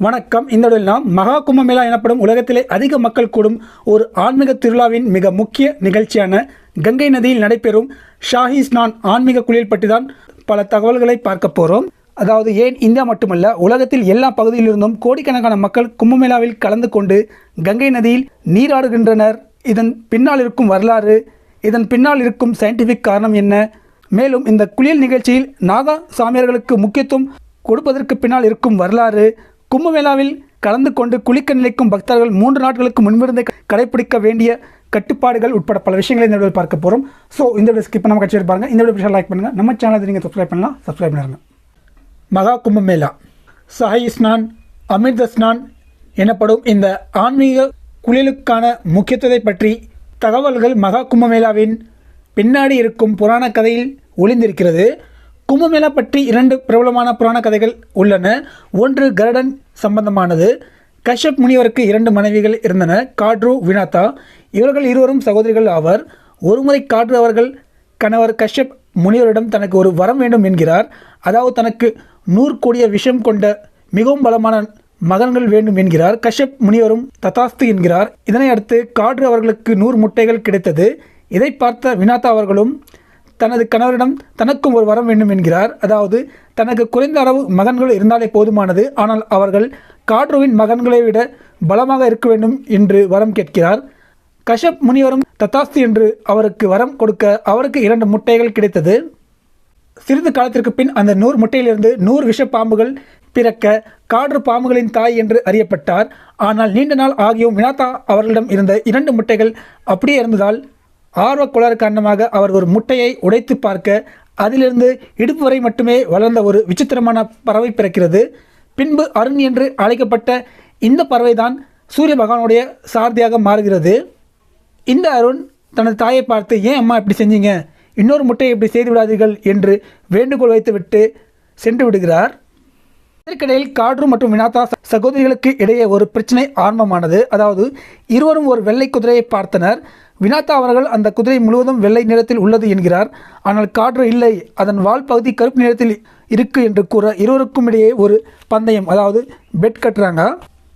வணக்கம். இந்த நாம் மகா கும்பமேளா எனப்படும் உலகத்திலே அதிக மக்கள் கூடும் ஒரு ஆன்மீக திருவிழாவின் மிக முக்கிய நிகழ்ச்சியான கங்கை நதியில் நடைபெறும் ஷாஹி ஸ்நான் ஆன்மீக குளியல் பற்றி தான் பல தகவல்களை பார்க்க போகிறோம் அதாவது ஏன் இந்தியா மட்டுமல்ல உலகத்தில் எல்லா பகுதியிலிருந்தும் கோடிக்கணக்கான மக்கள் கும்பமேளாவில் கலந்து கொண்டு கங்கை நதியில் நீராடுகின்றனர் இதன் பின்னால் இருக்கும் வரலாறு இதன் பின்னால் இருக்கும் சயின்டிஃபிக் காரணம் என்ன? மேலும் இந்த குளியல் நிகழ்ச்சியில் நாகா சாமியார்களுக்கு முக்கியத்துவம் கொடுப்பதற்கு பின்னால் இருக்கும் வரலாறு கும்பமேளாவில் கலந்து கொண்டு குளிக்க நிலைக்கும் பக்தர்கள் மூன்று நாட்களுக்கு முன்பிருந்தே கடைபிடிக்க வேண்டிய கட்டுப்பாடுகள் உட்பட பல விஷயங்களை இந்த வீடியோ பார்க்க போகிறோம் ஸோ இந்த வீடியோ ஸ்கிப் நம்ம கட்சி பாருங்க. இந்த வீடியோ லைக் பண்ணுங்கள் நம்ம சேனலை நீங்கள் சப்ஸ்கிரைப் பண்ணலாம். சப்ஸ்கிரைப் பண்ணிருங்க. மகா கும்பமேளா. சஹை ஸ்நான் அமிர்த ஸ்நான் எனப்படும் இந்த ஆன்மீக குளிலுக்கான முக்கியத்துவத்தை பற்றி தகவல்கள் மகா கும்பமேளாவின் பின்னாடி இருக்கும் புராண கதையில் ஒளிந்திருக்கிறது. கும்பமேளா பற்றி இரண்டு பிரபலமான புராண கதைகள் உள்ளன. ஒன்று கருடன் சம்பந்தமானது. கஷ்யப் முனிவருக்கு இரண்டு மனைவிகள் இருந்தன காட்ரு வினாதா இவர்கள் இருவரும் சகோதரிகள் ஆவர். ஒருமுறை காட்ரு அவர்கள் கணவர் கஷ்யப் முனிவரிடம் தனக்கு ஒரு வரம் வேண்டும் என்கிறார். அதாவது தனக்கு நூறு கோடிய விஷம் கொண்ட மிகவும் பலமான மகன்கள் வேண்டும் என்கிறார். கஷ்யப் முனிவரும் ததாஸ்து என்கிறார். இதனை அடுத்து காட்ரு அவர்களுக்கு நூறு முட்டைகள் கிடைத்தது. இதை பார்த்த வினாதா அவர்களும் தனது கணவரிடம் தனக்கும் ஒரு வரம் வேண்டும் என்கிறார். அதாவது தனக்கு குறைந்த அளவு மகன்கள் இருந்தாலே போதுமானது. ஆனால் அவர்கள் காட்ருவின் மகன்களை விட பலமாக இருக்க வேண்டும் என்று வரம் கேட்கிறார். கஷப் முனிவரும் தத்தாஸ்தி என்று அவருக்கு வரம் கொடுக்க அவருக்கு இரண்டு முட்டைகள் கிடைத்தது. சிறிது காலத்திற்கு பின் அந்த நூறு முட்டையிலிருந்து நூறு விஷ பாம்புகள் பிறக்க காற்று பாம்புகளின் தாய் என்று அறியப்பட்டார். ஆனால் நீண்ட நாள் ஆகியும் வினாதா அவர்களிடம் இருந்த இரண்டு முட்டைகள் அப்படியே இருந்ததால் ஆர்வக் கோளாறு காரணமாக அவர் ஒரு முட்டையை உடைத்து பார்க்க அதிலிருந்து இடுப்பு வரை மட்டுமே வளர்ந்த ஒரு விசித்திரமான பறவை பிறக்கிறது. பின்பு அருண் என்று அழைக்கப்பட்ட இந்த பறவைதான் சூரிய பகவானுடைய சாரதியாக மாறுகிறது. இந்த அருண் தனது தாயை பார்த்து ஏன் அம்மா இப்படி செஞ்சீங்க? இன்னொரு முட்டையை இப்படி செய்து விடாதீர்கள் என்று வேண்டுகோள் வைத்துவிட்டு சென்று விடுகிறார். இதற்கிடையில் காட்ரு மற்றும் வினாதா சகோதரிகளுக்கு இடையே ஒரு பிரச்சனை ஆரம்பமானது. அதாவது இருவரும் ஒரு வெள்ளை குதிரையை பார்த்தனர். வினாத்தா அவர்கள் அந்த குதிரை முழுவதும் வெள்ளை நிறத்தில் உள்ளது என்கிறார். ஆனால் காற்று இல்லை. அதன் வால் பகுதி கருப்பு நிறத்தில் இருக்கு என்று கூற இருவருக்கும் இடையே ஒரு பந்தயம் அதாவது பெட் கட்டுறாங்க.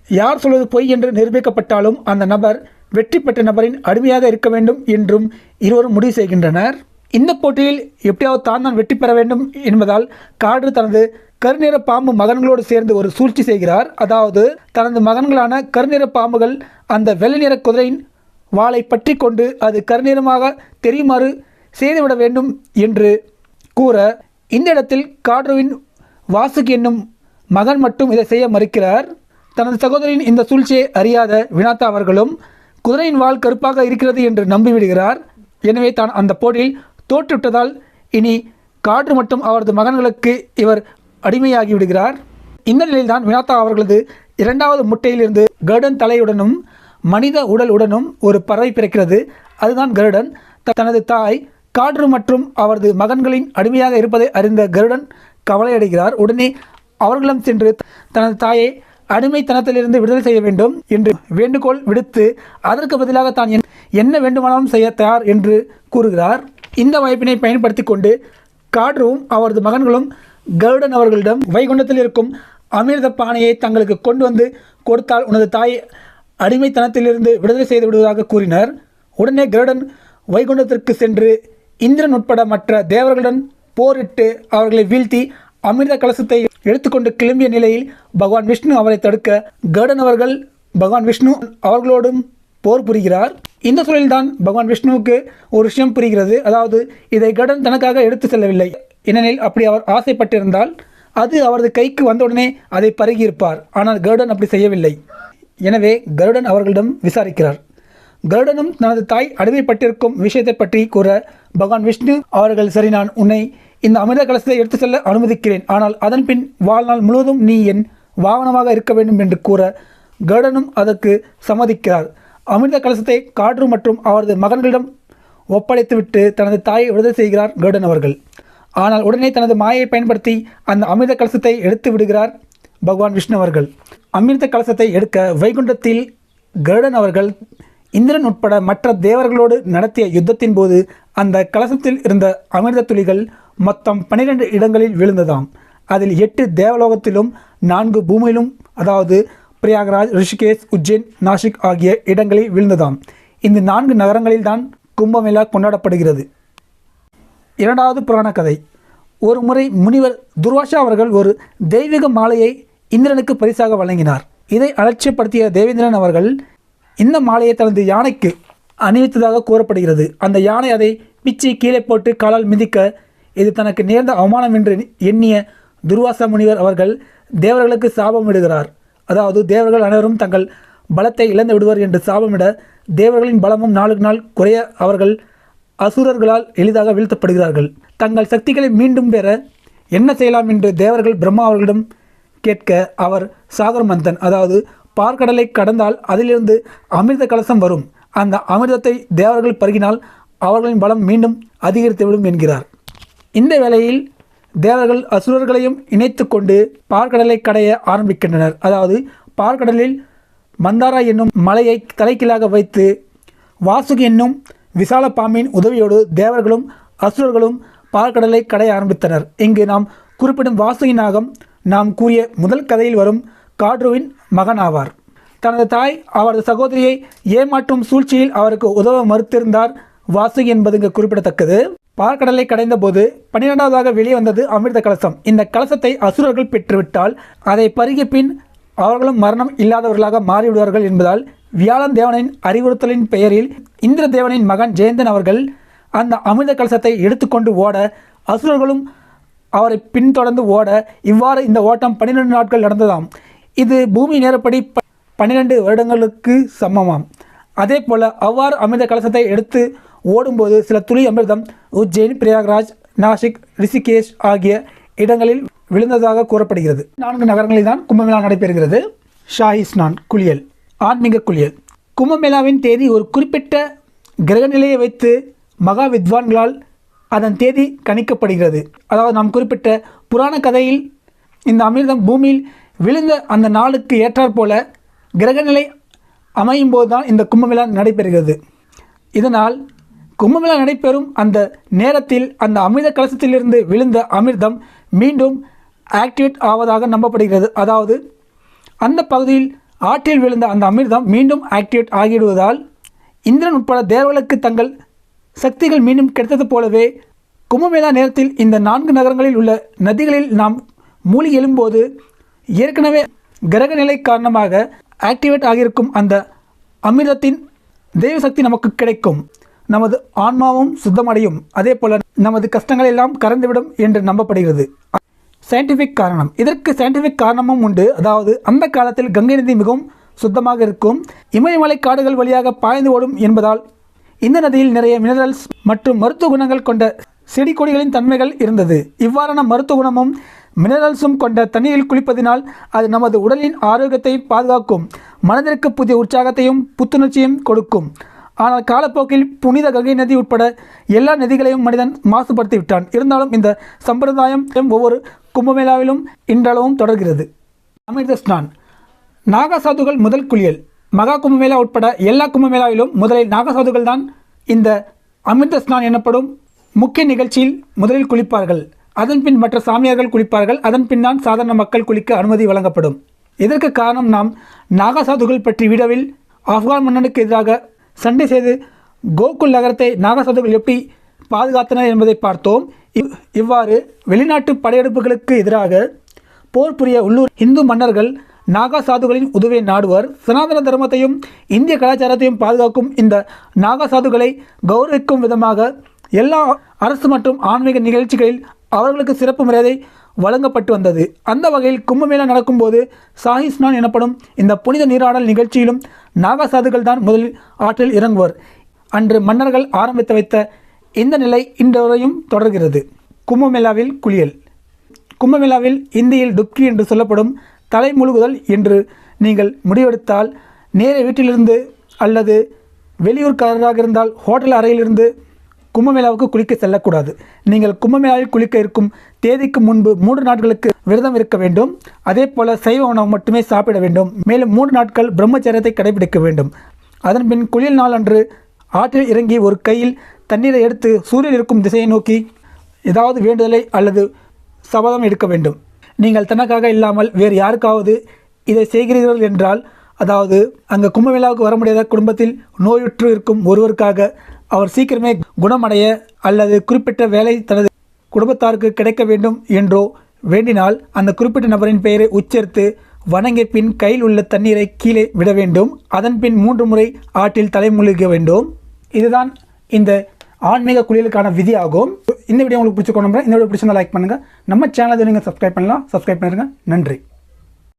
யார் சொல்வது பொய் என்று நிரூபிக்கப்பட்டாலும் அந்த நபர் வெற்றி பெற்ற நபரின் அடிமையாக இருக்க வேண்டும் என்றும் இருவரும் முடிவு செய்கின்றனர். இந்த போட்டியில் எப்படியாவது தான் தான் வெற்றி பெற வேண்டும் என்பதால் காடு தனது கருநிற பாம்பு மகன்களோடு சேர்ந்து ஒரு சூழ்ச்சி செய்கிறார். அதாவது தனது மகன்களான கருநிற பாம்புகள் அந்த வெள்ளை நிற குதிரையின் வாளை பற்றி கொண்டு அது கருநிறமாக தெரியுமாறு செய்துவிட வேண்டும் என்று கூற இந்த இடத்தில் காட்ருவின் வாசுக் என்னும் மகன் மட்டும் இதை செய்ய மறுக்கிறார். தனது சகோதரியின் இந்த சூழ்ச்சியை அறியாத வினாத்தா அவர்களும் குதிரையின் வால் கருப்பாக இருக்கிறது என்று நம்பிவிடுகிறார். எனவே தான் அந்த போட்டியில் தோற்றுவிட்டதால் இனி காற்று மட்டும் அவரது மகன்களுக்கு இவர் அடிமையாகிவிடுகிறார். இந்த நிலையில்தான் வினாத்தா அவர்களது இரண்டாவது முட்டையிலிருந்து கர்டன் தலையுடனும் மனித உடல் உடனும் ஒரு பறவை பிறக்கிறது. அதுதான் கருடன். த- தனது தாய் காற்று மற்றும் அவரது மகன்களின் அடிமையாக இருப்பதை அறிந்த கருடன் கவலையடைகிறார். உடனே அவர்களிடம் சென்று தனது தாயை அடிமைத்தனத்திலிருந்து விடுதலை செய்ய வேண்டும் என்று வேண்டுகோள் விடுத்து அதற்கு பதிலாக தான் என்- என்ன வேண்டுமானாலும் செய்ய தயார் என்று கூறுகிறார். இந்த வாய்ப்பினை பயன்படுத்தி கொண்டு காட்ருவும் அவரது மகன்களும் கருடன் அவர்களிடம் வைகுண்டத்தில் இருக்கும் அமிர்த பானையை தங்களுக்கு கொண்டு வந்து கொடுத்தால் உனது தாய் அடிமைத்தனத்திலிருந்து விடுதலை செய்து விடுவதாக கூறினர். உடனே கருடன் வைகுண்டத்திற்கு சென்று இந்திரன் உட்பட மற்ற தேவர்களுடன் போரிட்டு அவர்களை வீழ்த்தி அமிர்த கலசத்தை எடுத்துக்கொண்டு கிளம்பிய நிலையில் பகவான் விஷ்ணு அவரை தடுக்க கருடன் அவர்கள் பகவான் விஷ்ணு அவர்களோடும் போர் புரிகிறார். இந்த சூழலில்தான் பகவான் விஷ்ணுவுக்கு ஒரு விஷயம் புரிகிறது. அதாவது இதை கடன் தனக்காக எடுத்து செல்லவில்லை. ஏனெனில் அப்படி அவர் ஆசைப்பட்டிருந்தால் அது அவரது கைக்கு வந்தவுடனே அதை பருகியிருப்பார். ஆனால் கர்டன் அப்படி செய்யவில்லை. எனவே கருடன் அவர்களிடம் விசாரிக்கிறார். கருடனும் தனது தாய் அடிமைப்பட்டிருக்கும் விஷயத்தை பற்றி கூற பகவான் விஷ்ணு அவர்கள் சரி நான் உன்னை இந்த அமிர்த கலசத்தை எடுத்து செல்ல அனுமதிக்கிறேன். ஆனால் அதன் பின் வாழ்நாள் முழுவதும் நீ என் வாகனமாக இருக்க வேண்டும் என்று கூற கருடனும் அதற்கு சம்மதிக்கிறார். அமிர்த கலசத்தை காற்று மற்றும் அவரது மகன்களிடம் ஒப்படைத்துவிட்டு தனது தாயை விடுதலை செய்கிறார் கருடன் அவர்கள். ஆனால் உடனே தனது மாயை பயன்படுத்தி அந்த அமிர்த கலசத்தை எடுத்து விடுகிறார் பகவான் விஷ்ணு அவர்கள். அமிர்த கலசத்தை எடுக்க வைகுண்டத்தில் கருடன் அவர்கள் இந்திரன் உட்பட மற்ற தேவர்களோடு நடத்திய யுத்தத்தின் போது அந்த கலசத்தில் இருந்த அமிர்த துளிகள் மொத்தம் பன்னிரண்டு இடங்களில் விழுந்ததாம். அதில் எட்டு தேவலோகத்திலும் நான்கு பூமியிலும் அதாவது பிரயாகராஜ் ரிஷிகேஷ் உஜ்ஜைன் நாசிக் ஆகிய இடங்களில் விழுந்ததாம். இந்த நான்கு நகரங்களில்தான் கும்பமேளா கொண்டாடப்படுகிறது. இரண்டாவது புராண கதை ஒரு முறை முனிவர் துர்வாஷா அவர்கள் ஒரு தெய்வீக மாலையை இந்திரனுக்கு பரிசாக வழங்கினார். இதை அலட்சியப்படுத்திய தேவேந்திரன் அவர்கள் இந்த மாலையை தனது யானைக்கு அணிவித்ததாக கூறப்படுகிறது. அந்த யானை அதை பிச்சி கீழே போட்டு காலால் மிதிக்க இது தனக்கு நேர்ந்த அவமானம் என்று எண்ணிய துர்வாச முனிவர் அவர்கள் தேவர்களுக்கு சாபம் விடுகிறார். அதாவது தேவர்கள் அனைவரும் தங்கள் பலத்தை இழந்து விடுவர் என்று சாபமிட தேவர்களின் பலமும் நாளுக்கு நாள் குறைய அவர்கள் அசுரர்களால் எளிதாக வீழ்த்தப்படுகிறார்கள். தங்கள் சக்திகளை மீண்டும் பெற என்ன செய்யலாம் என்று தேவர்கள் பிரம்மா அவர்களிடம் கேட்க அவர் சாகர் மந்தன் அதாவது பார்க்கடலை கடந்தால் அதிலிருந்து அமிர்த கலசம் வரும். அந்த அமிர்தத்தை தேவர்கள் பருகினால் அவர்களின் பலம் மீண்டும் அதிகரித்துவிடும் என்கிறார். இந்த வேளையில் தேவர்கள் அசுரர்களையும் இணைத்து கொண்டு பார்க்கடலை கடைய ஆரம்பிக்கின்றனர். அதாவது பார்க்கடலில் மந்தாரா என்னும் மலையை தலைக்கீழாக வைத்து வாசுகி என்னும் விசால பாம்பின் உதவியோடு தேவர்களும் அசுரர்களும் பார்க்கடலை கடைய ஆரம்பித்தனர். இங்கு நாம் குறிப்பிடும் வாசுகி நாகம் நாம் கூறிய முதல் கதையில் வரும் காட்ருவின் மகன் ஆவார் தனது தாய் அவரது சகோதரியை ஏமாற்றும் சூழ்ச்சியில் அவருக்கு உதவ மறுத்திருந்தார் வாசுகி என்பது இங்கு குறிப்பிடத்தக்கது. பார்க்கடலை கடைந்த போது பன்னிரெண்டாவதாக வெளியே வந்தது அமிர்த கலசம். இந்த கலசத்தை அசுரர்கள் பெற்றுவிட்டால் அதை பருகிய பின் அவர்களும் மரணம் இல்லாதவர்களாக மாறிவிடுவார்கள் என்பதால் வியாழன் தேவனின் அறிவுறுத்தலின் பெயரில் இந்திர தேவனின் மகன் ஜெயந்தன் அவர்கள் அந்த அமிர்த கலசத்தை எடுத்துக்கொண்டு ஓட அசுரர்களும் அவரை பின்தொடர்ந்து ஓட இவ்வாறு இந்த ஓட்டம் பன்னிரெண்டு நாட்கள் நடந்ததாம். இது பூமி நேரப்படி ப- வருடங்களுக்கு சமமாம். அதே போல் அவ்வாறு அமிர்த கலசத்தை எடுத்து ஓடும்போது சில துளி அமிர்தம் உஜ்ஜைன் பிரயாக்ராஜ் நாசிக் ரிஷிகேஷ் ஆகிய இடங்களில் விழுந்ததாக கூறப்படுகிறது. நான்கு நகரங்களில் தான் கும்பமேளா நடைபெறுகிறது. ஷாஹி ஸ்நான் குளியல் ஆன்மீக குளியல். கும்பமேளாவின் தேதி ஒரு குறிப்பிட்ட கிரகநிலையை வைத்து மகா வித்வான்களால் அதன் தேதி கணிக்கப்படுகிறது. அதாவது நாம் குறிப்பிட்ட புராண கதையில் இந்த அமிர்தம் பூமியில் விழுந்த அந்த நாளுக்கு ஏற்றாற் போல கிரகநிலை அமையும் போது தான் இந்த கும்பமேளா நடைபெறுகிறது. இதனால் கும்பமேளா நடைபெறும் அந்த நேரத்தில் அந்த அமிர்த கலசத்திலிருந்து விழுந்த அமிர்தம் மீண்டும் ஆக்டிவேட் ஆவதாக நம்பப்படுகிறது. அதாவது அந்த பகுதியில் ஆற்றில் விழுந்த அந்த அமிர்தம் மீண்டும் ஆக்டிவேட் ஆகிவிடுவதால் இந்திரன் உட்பட தேவர்களுக்கு தங்கள் சக்திகள் மீண்டும் கிடைத்தது போலவே கும்பமேளா நேரத்தில் இந்த நான்கு நகரங்களில் உள்ள நதிகளில் நாம் மூழ்கி எழும்போது ஏற்கனவே கிரக நிலை காரணமாக ஆக்டிவேட் ஆகியிருக்கும் அந்த அமிர்தத்தின் தெய்வ சக்தி நமக்கு கிடைக்கும். நமது ஆன்மாவும் சுத்தமடையும். அதே போல நமது கஷ்டங்கள் எல்லாம் கறந்துவிடும் என்று நம்பப்படுகிறது. சயின்டிஃபிக் காரணம். இதற்கு சயின்டிஃபிக் காரணமும் உண்டு. அதாவது அந்த காலத்தில் கங்கை நதி மிகவும் சுத்தமாக இருக்கும். இமயமலை காடுகள் வழியாக பாய்ந்து ஓடும் என்பதால் இந்த நதியில் நிறைய மினரல்ஸ் மற்றும் மருத்துவ குணங்கள் கொண்ட செடி கொடிகளின் தன்மைகள் இருந்தது. இவ்வாறான மருத்துவ குணமும் மினரல்ஸும் கொண்ட தண்ணீரில் குளிப்பதினால் அது நமது உடலின் ஆரோக்கியத்தை பாதுகாக்கும் மனதிற்கு புதிய உற்சாகத்தையும் புத்துணர்ச்சியும் கொடுக்கும். ஆனால் காலப்போக்கில் புனித கங்கை நதி உட்பட எல்லா நதிகளையும் மனிதன் மாசுபடுத்தி விட்டான் இருந்தாலும் இந்த சம்பிரதாயம் ஒவ்வொரு கும்பமேளாவிலும் இன்றளவும் தொடர்கிறது. அமிர்த ஸ்நான் நாகசாதுகள் முதல் குளியல். மகா கும்பமேளா உட்பட எல்லா கும்பமேளாவிலும் முதலில் நாகசாதுகள் தான் இந்த அமிர்த ஸ்நான் எனப்படும் முக்கிய நிகழ்ச்சியில் முதலில் குளிப்பார்கள். அதன் பின் மற்ற சாமியார்கள் குளிப்பார்கள். அதன் பின் தான் சாதாரண மக்கள் குளிக்க அனுமதி வழங்கப்படும். இதற்கு காரணம் நாம் நாகசாதுகள் பற்றி வீடியோவில் ஆப்கான் மன்னனுக்கு எதிராக சண்டை செய்து கோகுல் நகரத்தை நாகசாதுகள் எப்படி பாதுகாத்தனர் என்பதை பார்த்தோம். இவ்- இவ்வாறு வெளிநாட்டு படையெடுப்புகளுக்கு எதிராக போர் புரிய உள்ளூர் இந்து மன்னர்கள் நாகா சாதுகளின் உதவியை நாடுவர். சனாதன தர்மத்தையும் இந்திய கலாச்சாரத்தையும் பாதுகாக்கும் இந்த நாகா சாதுகளை கௌரவிக்கும் விதமாக எல்லா அரசு மற்றும் ஆன்மீக நிகழ்ச்சிகளில் அவர்களுக்கு சிறப்பு மரியாதை வழங்கப்பட்டு வந்தது. அந்த வகையில் கும்பமேளா நடக்கும்போது சாஹி ஸ்நான் எனப்படும் இந்த புனித நீராடல் நிகழ்ச்சியிலும் நாகா சாதுகள் தான் முதலில் ஆற்றில் இறங்குவர். அன்று மன்னர்கள் ஆரம்பித்து வைத்த இந்த நிலை இன்றையும் தொடர்கிறது. கும்பமேளாவில் குளியல். கும்பமேளாவில் இந்தியில் டுப்கி என்று சொல்லப்படும் தலை முழுகுதல் என்று நீங்கள் முடிவெடுத்தால் நேர வீட்டிலிருந்து அல்லது வெளியூர்காரராக இருந்தால் ஹோட்டல் அறையிலிருந்து கும்பமேளாவுக்கு குளிக்க செல்லக்கூடாது. நீங்கள் கும்பமேளாவில் குளிக்க இருக்கும் தேதிக்கு முன்பு மூன்று நாட்களுக்கு விரதம் இருக்க வேண்டும். அதே போல சைவ உணவு மட்டுமே சாப்பிட வேண்டும். மேலும் மூன்று நாட்கள் பிரம்மச்சரியத்தை கடைபிடிக்க வேண்டும். அதன் பின் குளியல் நாள் அன்று ஆற்றில் இறங்கி ஒரு கையில் தண்ணீரை எடுத்து சூரியன் இருக்கும் திசையை நோக்கி ஏதாவது வேண்டுதலை அல்லது சபதம் எடுக்க வேண்டும். நீங்கள் தனக்காக இல்லாமல் வேறு யாருக்காவது இதை செய்கிறீர்கள் என்றால் அதாவது அங்கே கும்பமேளாவுக்கு வர முடியாத குடும்பத்தில் நோயுற்று இருக்கும் ஒருவருக்காக அவர் சீக்கிரமே குணமடைய அல்லது குறிப்பிட்ட வேலை தனது குடும்பத்தாருக்கு கிடைக்க வேண்டும் என்றோ வேண்டினால் அந்த குறிப்பிட்ட நபரின் பெயரை உச்சரித்து வணங்கிய பின் கையில் உள்ள தண்ணீரை கீழே விட வேண்டும். அதன் பின் மூன்று முறை ஆற்றில் தலைமுழுக வேண்டும். இதுதான் இந்த ஆன்மீக குளியலுக்கான விதி ஆகும் இந்த வீடியோ உங்களுக்கு பிடிச்சிக்கணும் இந்த வீடியோ பிடிச்சிருந்தா லைக் பண்ணுங்கள் நம்ம சேனலை நீங்கள் சப்ஸ்கிரைப் பண்ணலாம். சப்ஸ்கிரைப் பண்ணிருங்க. நன்றி.